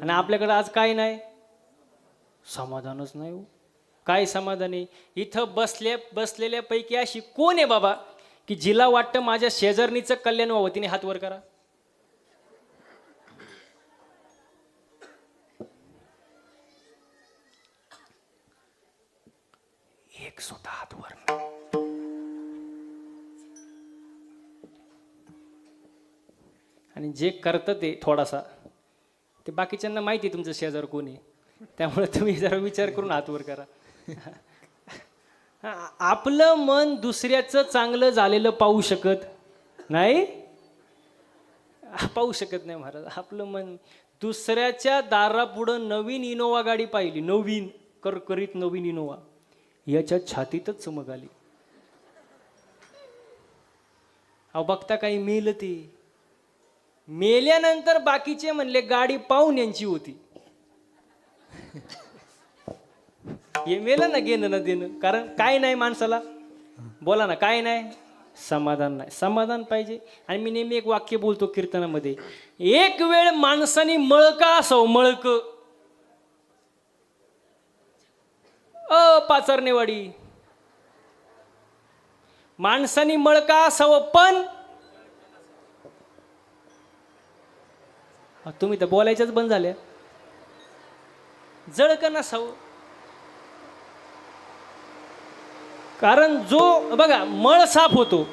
आणि आपल्याकडं आज काय नाही. समाधानच नाही हो. काय समाधान? आहे इथं बसल्या बसलेल्यापैकी अशी कोण आहे बाबा की जिला वाटतं माझ्या शेजारणीचं कल्याण व्हावं? तिने हात वर करा. एक सुद्धा हात वर आणि जे करतं ते थोडासा ते बाकीच्यांना माहिती आहे तुमचं शेजार कोण आहे. त्यामुळे तुम्ही जरा विचार करून हातवर करा. आपलं मन दुसऱ्याचं चांगलं झालेलं पाहू शकत नाही? पाहू शकत नाही महाराज. आपलं मन दुसऱ्याच्या दारापुढं नवीन इनोवा गाडी पाहिली. नवीन करकरीत नवीन इनोवा. याच्या छातीतच चमक आली. अहो बघता काही मेलं ती? मेल्यानंतर बाकीचे म्हणले गाडी पाहून यांची होती. हे मेलं ना घेणं ना देणं. कारण काय नाही माणसाला? बोला ना काय नाही? समाधान नाही. समाधान पाहिजे. आणि मी नेहमी एक वाक्य बोलतो कीर्तनामध्ये. एक वेळ माणसाने मळका असाव मळक. अ पाचरणेवाडी माणसाने मळका असावं पण तुम्ही तर बोलायच्याच बंद झाल्या. जळकं नसावं? कारण जो बघा मळ साफ होतो.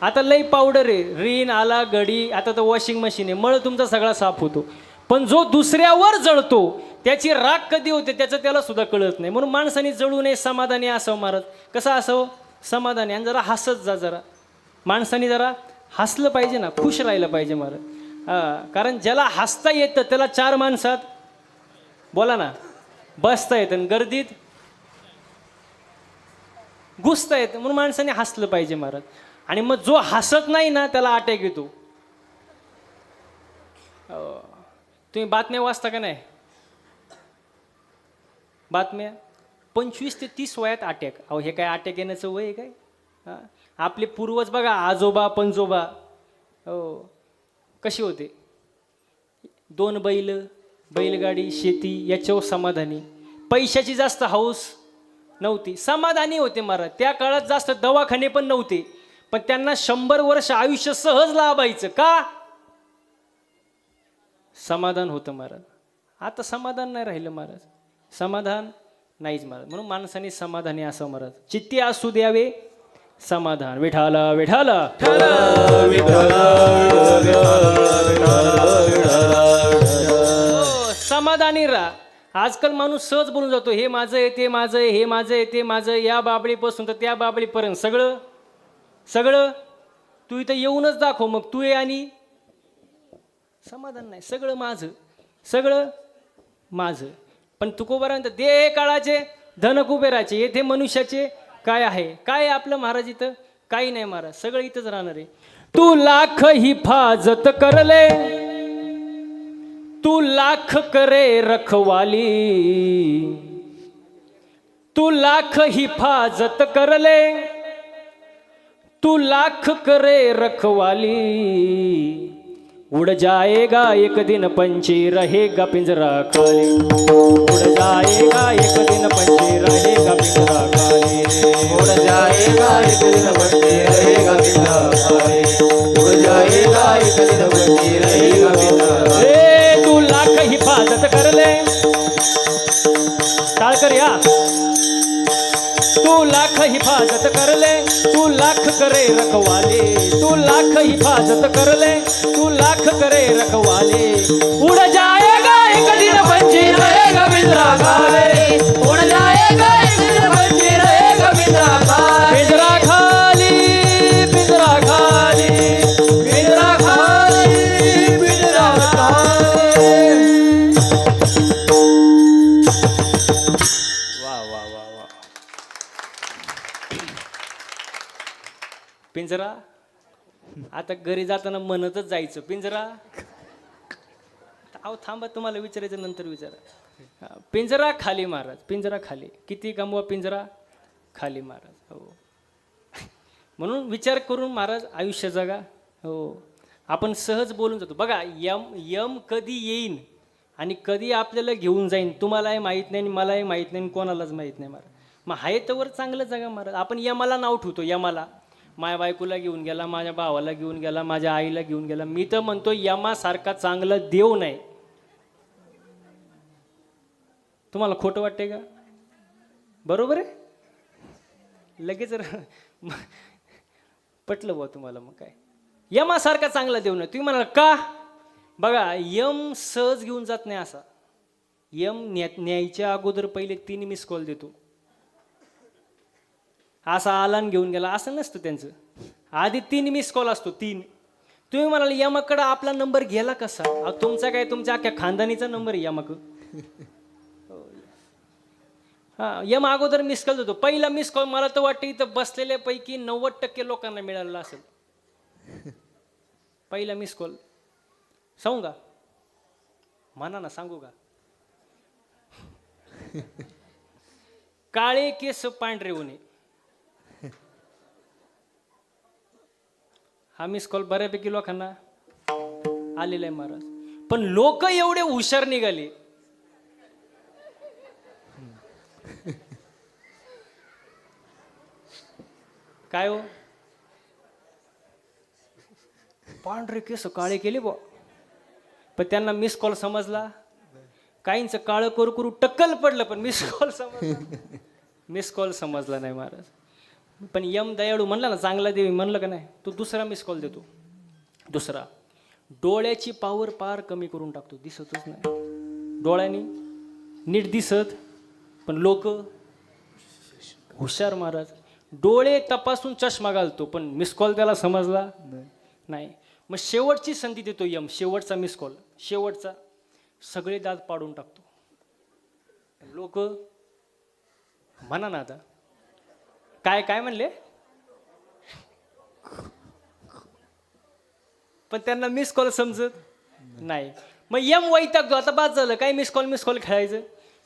आता लई पावडर आहे. रीन आला गडी आता तर वॉशिंग मशीन आहे. मळ तुमचा सगळा साफ होतो. पण जो दुसऱ्यावर जळतो त्याची राग कधी होते त्याचं त्याला सुद्धा कळत नाही. म्हणून माणसाने जळू नये समाधानी असावं महाराज. कसं असावं? समाधानी. आणि जरा हसत जा जरा. माणसाने जरा हसलं पाहिजे ना खुश राहिलं पाहिजे महाराज. कारण ज्याला हसता येतं त्याला चार माणसात. बोला ना. बसता येतं आणि गर्दीत घुसता येतं. म्हणून माणसाने हसलं पाहिजे महाराज. आणि मग जो हसत नाही ना त्याला अटॅक येतो. तुम्ही बातम्या वाचता का नाही? बातम्या? पंचवीस ते तीस वयात अटॅक. अहो हे काय अटॅक येण्याचं वय आहे काय? आपले पूर्वज बघा आजोबा पंजोबा हो कशी होते? दोन बैल बैलगाडी शेती याच्यावर समाधानी. पैशाची जास्त हौस नव्हती. समाधानी होते महाराज. त्या काळात जास्त दवाखाने पण नव्हते. पण त्यांना शंभर वर्ष आयुष्य सहज लाभायचं का? समाधान होतं महाराज. आता समाधान नाही राहिलं महाराज. समाधान नाहीच महाराज. म्हणून माणसाने समाधानी असं महाराज. चित्ती असू द्यावे समाधान. विठाला विठाला. हो, समाधानी राहा. आजकाल माणूस सहज बोलून जातो हे माझं आहे ते माझं आहे हे माझं आहे ते माझं आहे, या बाबळीपासून तर त्या बाबळीपर्यंत. सगळं? सगळं? तू इथं येऊनच दाखव मग तू ये आणि समाधान नाही. सगळं माझं. सगळं माझं. पण तुकोबारांत दे काळाचे धन कुबेराचे येथे मनुष्याचे काय आहे? काय आहे आपलं महाराज इथं? काही नाही महाराज सगळं इथंच राहणार आहे. तू लाख हिफाजत करले तू लाख करे रखवाली तू लाख हिफाजत करले तू लाख करे रखवाली. उड़ जाएगा एक दिन पंछी रहेगा पिंजरा खाली. उड़ जाएगा एक दिन पंछी रहेगा पिंजरा खाली. उड़ जाएगा एक दिन पंछी रहेगा पिंजरा खाली. उड़ जाएगा एक दिन पंछी रहेगा हिफाजत कर ले तू लाख करे रखवाले. तू लाख हिफाजत कर ले तू लाख करे रखवाले. उड़ जाएगा एक दिन बंजी रहेगा बिंद्रा खाले उड़ जाएगा पिंजरा? आता घरी जाताना म्हणतच जायचं पिंजरा? अहो थांबा तुम्हाला विचारायचं नंतर विचारा. पिंजरा खाली महाराज पिंजरा खाली. किती कमवा पिंजरा? खाली महाराज हो. म्हणून विचार करून महाराज आयुष्य जगा. हो. आपण सहज बोलून जातो. बघा यम यम कधी येईन आणि कधी आपल्याला घेऊन जाईन तुम्हालाही माहीत नाही आणि मलाही माहीत नाही आणि कोणालाच माहीत नाही महाराज. मग आहे तर चांगलं जगा महाराज. आपण यमाला नाव ठेवतो यमाला. माझ्या बायकोला घेऊन गेला माझ्या भावाला घेऊन गेला माझ्या आईला घेऊन गेला. मी तर म्हणतो यमासारखा चांगला देव नाही. तुम्हाला खोटं वाटते का? बरोबर आहे? लगेच पटलं बुवा तुम्हाला मग काय? यमासारखा चांगला देव नाही. तुम्ही म्हणाल का? बघा यम सहज घेऊन जात नाही असा. यम न्या न्यायच्या अगोदर पहिले तीन मिस कॉल देतो. असा आलान घेऊन गेला असं नसतं त्यांचं. आधी तीन मिस कॉल असतो तीन. तुम्ही म्हणाल यमाकडं आपला नंबर गेला कसा? तुमचा काय तुमच्या अख्ख्या खानदानीचा नंबर आहे यमाक. हा यम अगोदर मिस कॉल देतो. पहिला मिस कॉल मला तर वाटतं इथं बसलेल्यापैकी नव्वद टक्के लोकांना मिळालेला असेल. पहिला मिस कॉल सांगू का? म्हणा ना सांगू का? काळे केस पांढरे होणे. हा मिस कॉल बऱ्यापैकी लोकांना आलेला आहे महाराज. पण लोक एवढे हुशार निघाले. काय हो? पांढरे केस काळे केले बुवा. पण त्यांना मिस कॉल समजला. काहींचं काळं करू करू टक्कल पडलं पण मिस कॉल समजला. मिस कॉल समजला नाही महाराज. पण यम दयाळू म्हणला ना चांगला देवी म्हणलं का नाही तो दुसरा मिस कॉल देतो. दुसरा डोळ्याची पावर पार कमी करून टाकतो दिसतच नाही. डोळ्यानी नीट दिसत पण लोक हुशार महाराज. डोळे तपासून चष्मा घालतो पण मिस कॉल त्याला समजला नाही. मग शेवटची संधी देतो यम शेवटचा मिस कॉल शेवटचा. सगळे दात पाडून टाकतो. लोक म्हणा ना आता काय काय म्हणले? पण त्यांना मिस कॉल समजत नाही. मग यम वैतागतो. आता बाद झालं. काय मिस कॉल मिस कॉल खेळायचं?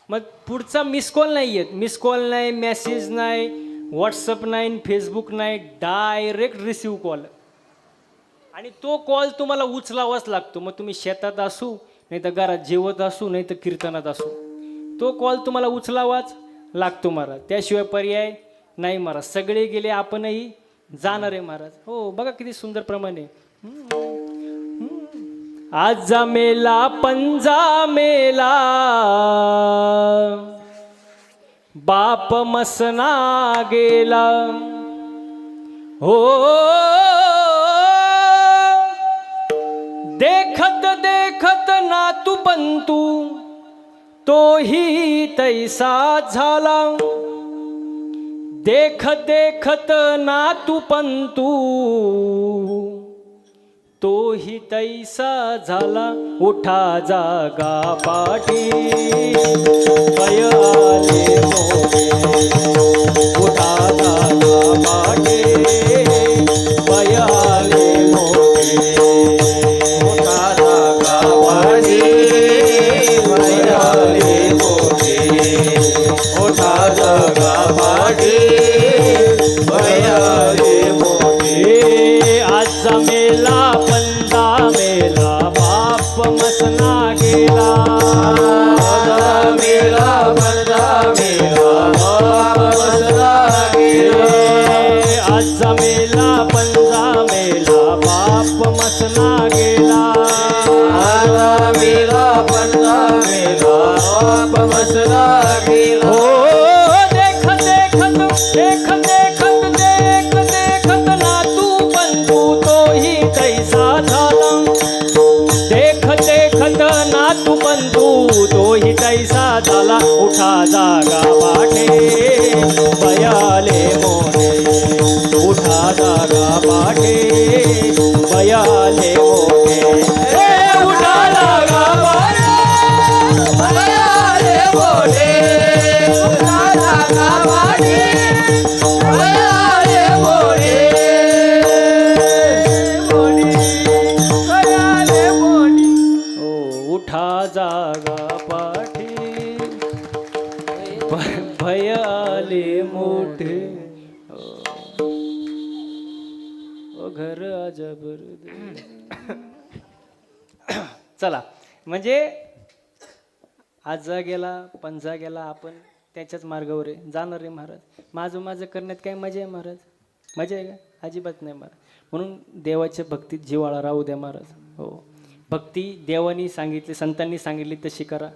मग पुढचा मिस कॉल नाही येत. मिस कॉल नाही मेसेज नाही व्हॉट्सअप नाही फेसबुक नाही. डायरेक्ट रिसिव्ह कॉल आणि तो कॉल तुम्हाला उचलावाच लागतो. मग तुम्ही शेतात असू नाही तर घरात जेवत असू नाही तर कीर्तनात असू. तो कॉल तुम्हाला उचलावाच लागतो मला त्याशिवाय पर्याय नाही महाराज सगळे गेले आपणही. जाणार आहे महाराज. हो बघा किती सुंदर प्रमाणे. आज मेला पंजा मेला. बाप मसना गेला. हो. देखत देखत नातू पंतू तोही तैसा झाला. देखत देखत नातू पंतू. तोही तैसा झाला उठा जागा पाठी. पय आले मोरे. उठा जागा पाठी. आजचा मेला पंजा मेला बाप मसना गेला. मेला बाप बसला गेला. आजचा मेला पंजा मेला बाप मसना गेला. मेला बाप गेला. चला. म्हणजे आज जा गेला पण गेला आपण त्याच्याच मार्गावर आहे. जाणार रे महाराज. माझं माझं करण्यात काय मजा आहे महाराज? मजा आहे का? अजिबात नाही महाराज. म्हणून देवाच्या भक्तीत जिवाळा राहू द्या महाराज. हो. भक्ती देवानी सांगितली संतांनी सांगितली तशी करा.